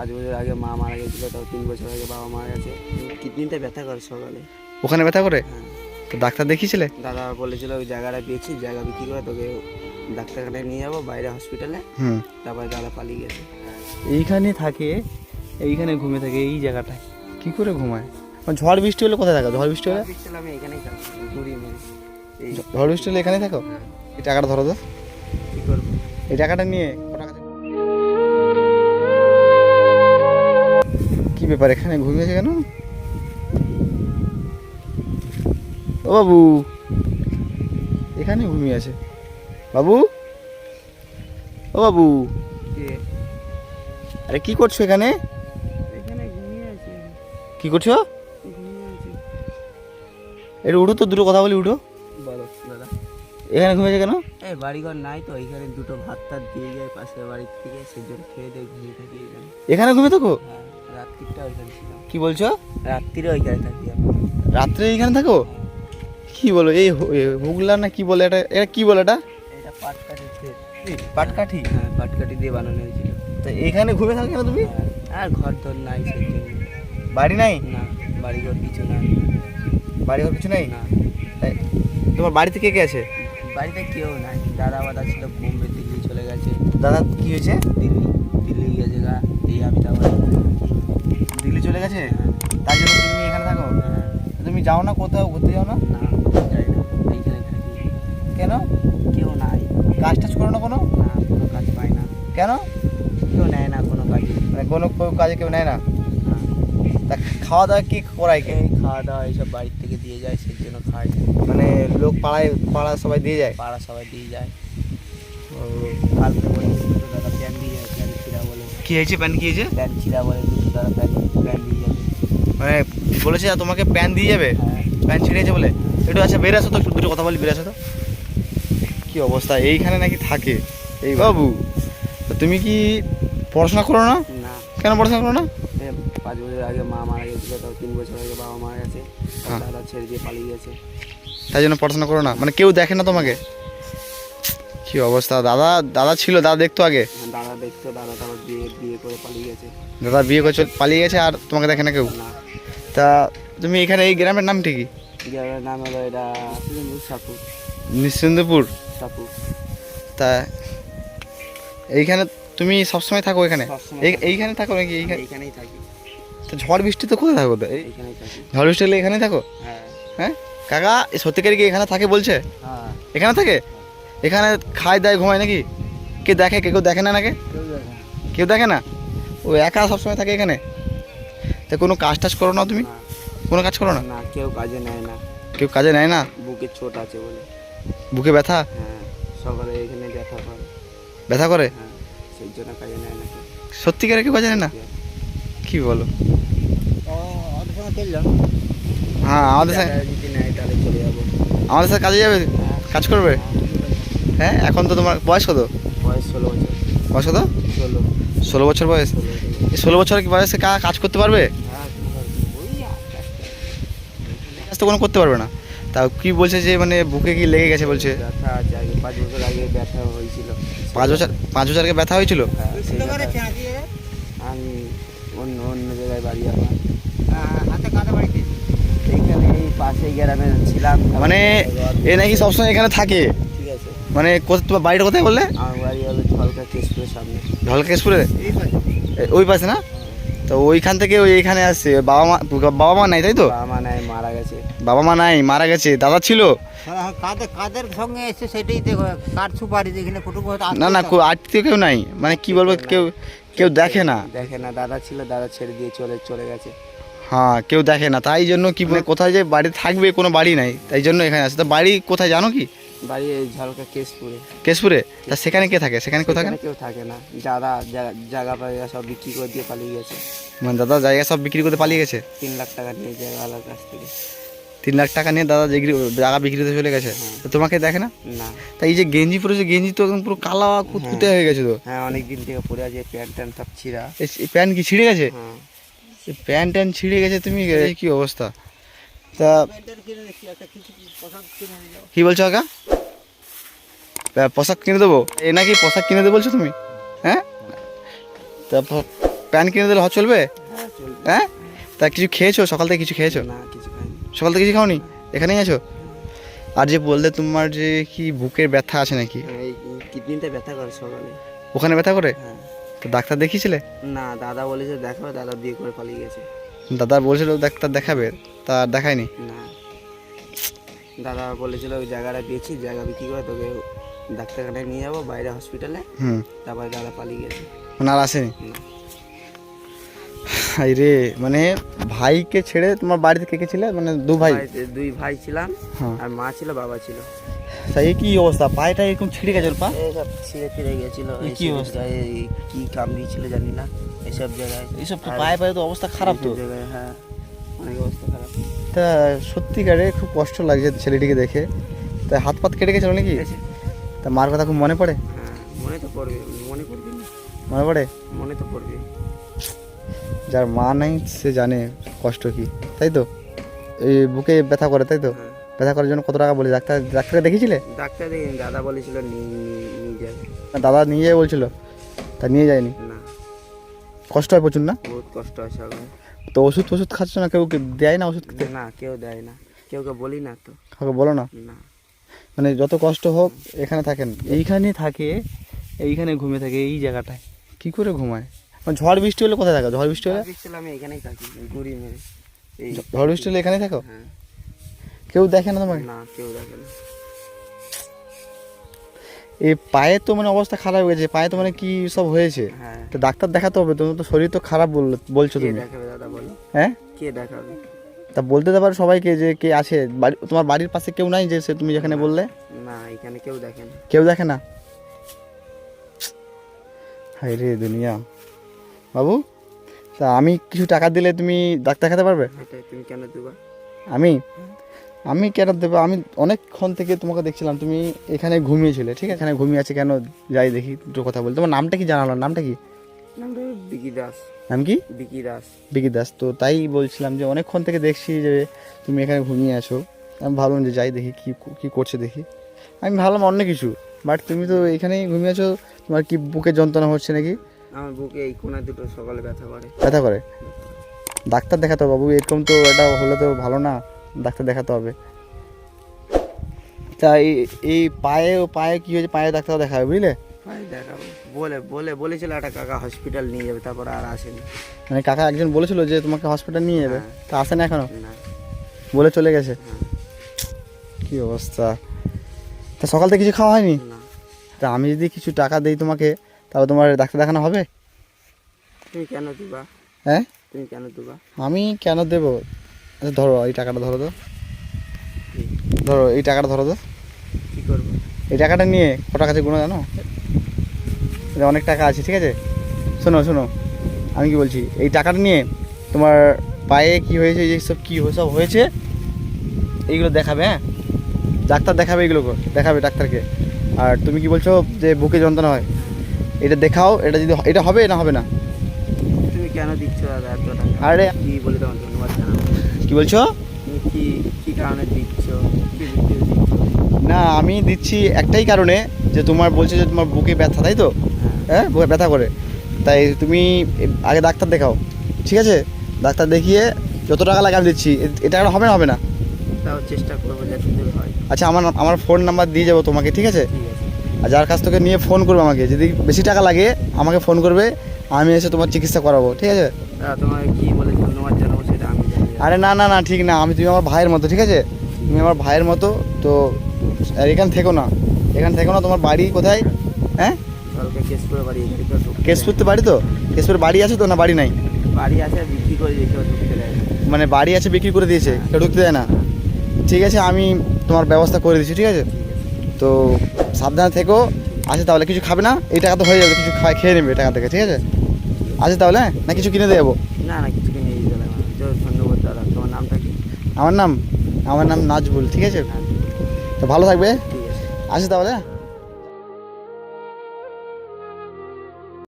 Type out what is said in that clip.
পাঁচ বছর আগে মা মারা গেছিল তাও তিন বছর আগে বাবা মারা গেছে। কিডনিটা ব্যথা করে সকালে। ওখানে ব্যথা করে? হ্যাঁ। তো ডাক্তার দেখিয়েছিলে? দাদা বলেছিল ওই জায়গাটা পেয়েছি জায়গা বিক্রি করে তোকে ডাক্তারখানায় নিয়ে যাব বাইরে হসপিটালে হুম। তারপরে দাদা পালিয়ে গেছে। এইখানে থাকে এইখানে ঘুমে থাকে এই জায়গাটায়। কি করে ঘুমায়? মানে ঝড় বৃষ্টি হলে কোথায় থাকো? ঝড় বৃষ্টি হলে? আমি এখানেই থাকি ঘুরি এই ঝড় বৃষ্টি হলে এখানেই থাকো? হ্যাঁ, এই টাকাটা ধরো তো। কি করব? এই টাকাটা নিয়ে ব্যাপার এখানে ঘুমিয়েছে কেন? ও বাবু এখানে ঘুমিয়ে আছে। বাবু? ও বাবু? আরে কি করছ এখানে? এখানে ঘুমিয়ে আছি। কি করছ? এটা উঠো তো দুটো কথা বলি উঠো। দাদা। এখানে ঘুমিয়েছে কেন? এই বাড়িঘর নাই তো এখানে দুটো ভাত টাত দিয়ে যায় পাশের বাড়ির থেকে সেই জন্য খেয়ে দিয়ে ঘুমিয়ে থাকি এখানে। এখানে ঘুমিয়ে থাকো? হ্যাঁ রাত্রিটা ওইখানে ছিলাম। কি বলছো? রাত্রিরে ওইখানে থাকি রাত্রে এইখানে থাকো? কি বলো এই হুগলা না কি বলে এটা এটা কি বলে এটা? এটা পাটকাঠি পাটকাঠি? হ্যাঁ পাটকাঠি দিয়ে বানানো হয়েছিল। তো এখানে ঘুমিয়ে থাকো কেন তুমি? হ্যাঁ, আর ঘর ধর নাই সেই জন্য বাড়ি নাই? না বাড়িঘর কিছু নাই। বাড়ি ঘর কিছু নেই? না। তোমার বাড়িতে কে কে আছে? বাড়িতে কেউ নাই। দাদা বাদা ছিল বোম্বে দিল্লি চলে গেছে। দাদা কি হয়েছে? দিল্লি দিল্লি গেছে গা এই আমি তারপরে দিল্লি চলে গেছে? তাই জন্য তুমি এখানে থাকো? তুমি যাও না কোথাও ঘুরতে যাও না? যাই না এইখানে থাকি কেন? কেউ নাই। কাজ টাজ করো না কোনো? না কোনো কাজ পাই না। কেন? কেউ নেয় না কোনো কাজে। মানে কোনো কাজে কেউ নেয় না। তা খাওয়া দাওয়া কি করায় কে? খাওয়া দাওয়া এইসব বাড়ির থেকে দিয়ে যায় সেই জন্য খাই মানে লোক পাড়ায় পাড়া সবাই দিয়ে যায়? পাড়া সবাই দিয়ে যায়। কালকে বলে দুটো দাদা প্যান দিয়ে যায় প্যান ছিঁড়া বলে। কি হয়েছে? প্যান কি হয়েছে? প্যান ছিঁড়া বলে দুটো দাদা প্যান প্যান দিয়ে যাবে মানে বলেছে তোমাকে প্যান দিয়ে যাবে? হ্যাঁ। প্যান ছিঁড়েছে বলে? একটু আচ্ছা বের আসো তো দুটো কথা বলি বের আসো তো। কি অবস্থা? এইখানে নাকি থাকে। এই বাবু তুমি কি পড়াশোনা করো না। কেন পড়াশোনা করো না? পাঁচ বছর আগে মা মারা গেছিল তাও তিন বছর আগে বাবা মারা গেছে হ্যাঁ। দাদা ছেড়ে দিয়ে পালিয়ে গেছে। তাই জন্য পড়াশোনা করো না? মানে কেউ দেখে না তোমাকে? কি অবস্থা? দাদা দাদা ছিল দাদা দেখতো আগে? হ্যাঁ, দাদা দেখতো দাদা তারপর বিয়ে বিয়ে করে পালিয়ে গেছে। দাদা বিয়ে করে পালিয়ে গেছে আর তোমাকে দেখে না কেউ? তা তুমি এখানে এই গ্রামের নাম ঠিকই? গ্রামের নাম হলো এটা সাপু নিশ্চিন্দপুর সাপু তা এইখানে তুমি সবসময় থাকো এখানে? এই- এইখানে থাকো নাকি? এইখানেই থাকি। তো ঝড় বৃষ্টি তো কোথায় থাকো তো? এই ঝড় বৃষ্টি হলে এখানেই থাকো? হ্যাঁ। হ্যাঁ? কাকা এ সত্যিকারই কি এখানে থাকে বলছে? হ্যাঁ। এখানে থাকে? এখানে খায় দায় ঘুমায় নাকি? কে দেখে কে কেউ দেখে না নাকি? কেউ দেখে না। ও একা সবসময় থাকে এখানে? তা কোনো কাজ টাজ করো না তুমি? কোনো কাজ করো না? না কেউ কাজে নেয় না। কেউ কাজে নেয় না? বুকে চোট আছে বলে। বুকে ব্যথা? হ্যাঁ সকালে এখানে ব্যথা করে ব্যথা করে? সেই জন্য কাজে নেয় না। সত্যিকারে কেউ কাজে নেয় না? কি বলো? হ্যাঁ আমাদের সাথে তাহলে চলে যাব। আমাদের সাথে কাজে যাবে? কাজ করবে? হ্যাঁ এখন তো তোমার বয়স কত? বয়স ষোলো বছর। বয়স কত? ষোলো। ষোলো বছর বয়স। ষোলো বছর। এই ষোলো বছর বয়সে কা- কাজ করতে পারবে? হ্যাঁ, কি আস্তে আস্তে। কাজ তো কোনো করতে পারবে না। তা কি বলছে যে মানে বুকে কি লেগে গেছে বলছে? পাঁচ বছর আগে ব্যথা হয়েছিল। পাঁচ বছর পাঁচ বছর আগে ব্যথা হয়েছিল? হ্যাঁ, অন্য অন্য জায়গায় বাড়ি আমার এইখানে এই পাশে গ্রামে ছিলাম। মানে এ নাকি সবসময় এখানে থাকে? ঠিক আছে। মানে তোমার বাড়িটা কোথায় বললে? আমার বাড়ি হলো ঝলকা কেশপুরের সামনে। ঢলকেশপুরে এ, ওই পাশে না? তো ওইখান থেকে ওই এইখানে আসছে। বাবা মা বাবা মা নাই তাই তো? বাবা মা নাই মারা গেছে। বাবা মা নাই মারা গেছে। দাদা ছিল? হ্যাঁ, কাদের কাদের সঙ্গে এসে সেটাই দেখো। কার সুপারি যেখানে কুটুম না না আত্মীয় কেউ নাই। মানে কি বলব কেউ কেউ দেখে না? দেখে না দাদা ছিল দাদা ছেড়ে দিয়ে চলে চলে গেছে। হ্যাঁ কেউ দেখে না। তাই জন্য কি মানে কোথায় যে বাড়ি থাকবে কোনো বাড়ি নাই। তাই জন্য এখানে আসে তা বাড়ি কোথায় জানো কি? বাড়ি এই ঝলকা কেশপুরে। কেশপুরে? তা সেখানে কে থাকে? সেখানে কোথায় সেখানে কেউ থাকে না। দাদা জায়গা- জায়গা পায়গা সব বিক্রি করে দিয়ে পালিয়ে গেছে। মানে দাদা জায়গা সব বিক্রি করতে পালিয়ে গেছে? তিন লাখ টাকা নিয়ে জায়গাওয়ালার কাছ থেকে। তিন লাখ টাকা নিয়ে দাদা বিক্রি জায়গা বিক্রিতে চলে গেছে। হ্যাঁ। তো তোমাকে দেখে না? না। তা এই যে গেঞ্জি পরেছে গেঞ্জি তো একদম পুরো কালা কুতকুতে হয়ে। গেছে তো। হ্যাঁ অনেক দিন থেকে পরে আছে প্যান্ট ট্যান্ট সব ছিঁড়া। এই- প্যান্ট কি ছিঁড়ে গেছে? হ্যাঁ। প্যান্ট ট্যান্ট ছিঁড়ে গেছে তুমি এই কি অবস্থা? তা কি বলছো তা পোশাক কিনে দেবো? এ নাকি পোশাক কিনে দেবো বলছো তুমি? হ্যাঁ? তা প্যান্ট কিনে দিলে হয় চলবে? হ্যাঁ হ্যাঁ? তা কিছু খেয়েছো? সকাল থেকে কিছু খেয়েছো? না কিছু সকাল থেকে কিছু খাওনি? এখানেই আছো? আর যে বললে তোমার যে কি বুকের ব্যথা আছে নাকি? হ্যাঁ, কিডনিতে ব্যথা করে সকালে। ওখানে ব্যথা করে? হ্যাঁ। তো ডাক্তার দেখিয়েছিলে? না দাদা বলেছে দেখাবে দাদা বিয়ে করে পালিয়ে গেছে। দাদা বলছিল ডাক্তার দেখাবে তা দেখায়নি? না। দাদা বলেছিল ওই জায়গাটা পেয়েছি জায়গা বিক্রি করে তোকে ডাক্তারখানায় নিয়ে যাব বাইরে হসপিটালে হুম। তারপরে দাদা পালিয়ে গেছে। মানে আর আসেনি? হাই রে মানে ভাইকে ছেড়ে তোমার বাড়িতে কে কে ছিলে? মানে দু ভাই? দুই ভাই ছিলাম হ্যাঁ। আর মা ছিল বাবা ছিল। তাই কি অবস্থা? পায়েটা এরকম ছিঁড়ে গেছে ওর পা? ছিঁড়ে ফিরে গেছিল এই কি অবস্থা? কি কামড়িয়েছিল জানি না এসব জায়গায়। এইসব তো পায়ে পায়ে তো অবস্থা খারাপ তো। জায়গায় হ্যাঁ অনেক অবস্থা খারাপ। তা সত্যিকারে খুব কষ্ট লাগছে ছেলেটিকে দেখে। তা হাত পাত কেটে গেছিল নাকি? তা মার কথা খুব মনে পড়ে? হ্যাঁ মনে তো পড়বে মনে পড়বে মনে পড়ে? মনে তো পড়বে। যার মা নাই সে জানে কষ্ট কি তাই তো? এই বুকে ব্যথা করে তাই তো? হ্যাঁ। ব্যথা করার জন্য কত টাকা বলে ডাক্তার ডাক্তারকে দেখিয়েছিলে ডাক্তার দেখিনি দাদা বলেছিল নিয়ে যাবে দাদা নিয়ে যাবে বলছিল তা নিয়ে যায়নি? না। কষ্ট হয় প্রচুর না? বহুত কষ্ট হয় এখন তো ওষুধ ওষুধ খাচ্ছ না কেউ কে- দেয় না ওষুধ খেতে? না কেউ দেয় না। কেউ কে বলি না তো। কাউকে বলো না? না। মানে যত কষ্ট হোক এখানে থাকেন। এইখানে থাকে এইখানে ঘুমিয়ে থাকে এই জায়গাটায়। কি করে ঘুমায়? ঝড় বৃষ্টি হলে কোথায় থাকো? ঝড় বৃষ্টি হলে? আমি এখানেই থাকি ঘুরি মেরে। ঝড় বৃষ্টি হলে এখানেই থাকো? হ্যাঁ। কেউ দেখে না তোমাকে? না কেউ দেখে না। এই পায়ে তো মানে অবস্থা খারাপ হয়ে গেছে পায়ে তো মানে কি সব হয়েছে? হ্যাঁ। তো ডাক্তার দেখাতে হবে তোমার তো শরীর তো খারাপ বলল বলছো তুমি। হ্যাঁ? কে দেখাবে? তা বলতে তো পারো সবাইকে যে কে আছে। বাড়ি তোমার বাড়ির পাশে কেউ নাই যে সে তুমি যেখানে বললে? না এখানে কেউ দেখে না। কেউ দেখে না? হাই রে দুনিয়া। বাবু তা আমি কিছু টাকা দিলে তুমি ডাক্তার দেখাতে পারবে? তুমি কেন দেবা? আমি? আমি কেন দেবো? আমি অনেকক্ষণ থেকে তোমাকে দেখছিলাম তুমি এখানে ঘুমিয়েছিলে ঠিক? আছে এখানে ঘুমিয়ে আছে কেন? যাই দেখি দুটো কথা বলি। তোমার নামটা কি জানালো? নামটা কি? নামটা বিকি দাস। নাম কি? বিকি দাস। বিকি দাস। তো তাই বলছিলাম যে অনেকক্ষণ থেকে দেখছি যে তুমি এখানে ঘুমিয়ে আছো। আমি ভাবলাম যে যাই দেখি কি কি করছে দেখি। আমি ভাবলাম অন্য কিছু বাট তুমি তো এখানেই ঘুমিয়ে আছো তোমার কি বুকে যন্ত্রণা হচ্ছে নাকি? আমার বুকে এই কোনা দুটো সকালে ব্যথা করে। ব্যথা করে? ডাক্তার দেখাতে হবে বাবু এরকম তো এটা হলে তো ভালো না ডাক্তার দেখাতে হবে। তা এই এই পায়ে ও পায়ে কি হয়েছে? পায়ে ডাক্তার দেখাবে বুঝলে? ভাই দেখাবো। বলে বলে বলেছিল একটা কাকা হসপিটাল নিয়ে যাবে তারপর আর আসেনি। মানে কাকা একজন বলেছিল যে তোমাকে হসপিটাল নিয়ে যাবে। হ্যাঁ। তা আসে না। এখনও বলে চলে গেছে? হ্যাঁ, কি অবস্থা? তা সকাল থেকে কিছু খাওয়া হয়নি? তা আমি যদি কিছু টাকা দেই তোমাকে তাহলে তোমার ডাক্তার দেখানো হবে? তুমি কেন দিবা? হ্যাঁ? তুমি কেন দিবা? আমি কেন দেবো? আচ্ছা ধরো এই টাকাটা ধরো তো। ধরো এই টাকাটা ধরো তো। কি করব? এই টাকাটা নিয়ে ক কাছে গুণ জানো? অনেক টাকা আছে ঠিক আছে? শোনো শোনো আমি কি বলছি? এই টাকাটা নিয়ে তোমার পায়ে কি হয়েছে এই সব কী সব হয়েছে এইগুলো দেখাবে হ্যাঁ? ডাক্তার দেখাবে এইগুলো কর- দেখাবে ডাক্তারকে। আর তুমি কি বলছো যে বুকে যন্ত্রণা হয়? এটা দেখাও এটা যদি এটা হবে না হবে না। তুমি কেন দিচ্ছ দাদা এত টাকা? আরে কি বলে তোমার ধন্যবাদ জানাব? কি বলছো? কি কি কারণে দিচ্ছ? না আমি দিচ্ছি একটাই কারণে যে তোমার বলছে যে তোমার বুকে ব্যথা তাই তো? হ্যাঁ। বুকে ব্যথা করে। তাই তুমি আগে ডাক্তার দেখাও ঠিক আছে? ডাক্তার দেখিয়ে যত টাকা লাগে আমি দিচ্ছি এটা আর হবে না হবে না। তাও চেষ্টা করব যাতে হয়। আচ্ছা আমার আমার ফোন নাম্বার দিয়ে যাব তোমাকে ঠিক আছে? ঠিক আছে। আর যার কাছ থেকে নিয়ে ফোন করবে আমাকে যদি বেশি টাকা লাগে আমাকে ফোন করবে আমি এসে তোমার চিকিৎসা করাবো ঠিক আছে? তোমাকে কি বলে ধন্যবাদ জানাব সেটা আমি জানি। না। আরে না না না ঠিক না আমি তুমি আমার ভাইয়ের মতো ঠিক আছে? তুমি আমার ভাইয়ের মতো তো এখানে থেকো না। এখানে থেকো না তোমার বাড়ি কোথায়? হ্যাঁ? কালকে কেশপুরে বাড়ি তো বাড়ি তো? কেশপুর বাড়ি আছে তো না বাড়ি নাই? বাড়ি আছে বিক্রি করে। মানে বাড়ি আছে বিক্রি করে দিয়েছে কেউ ঢুকতে দেয় না। ঠিক আছে আমি তোমার ব্যবস্থা করে দিচ্ছি ঠিক আছে? তো সাবধানে থেকো। আছে তাহলে কিছু খাবে না? এই টাকা তো হয়ে যাবে কিছু খাই খেয়ে নেবে টাকা থেকে ঠিক আছে? আছে তাহলে হ্যাঁ? না কিছু কিনে দেবো না না কিছু কিনে ধন্যবাদ দাদা। তোমার নামটা কি? আমার নাম আমার নাম নাজবুল ঠিক আছে? হ্যাঁ, তো ভালো থাকবে? আছে তাহলে?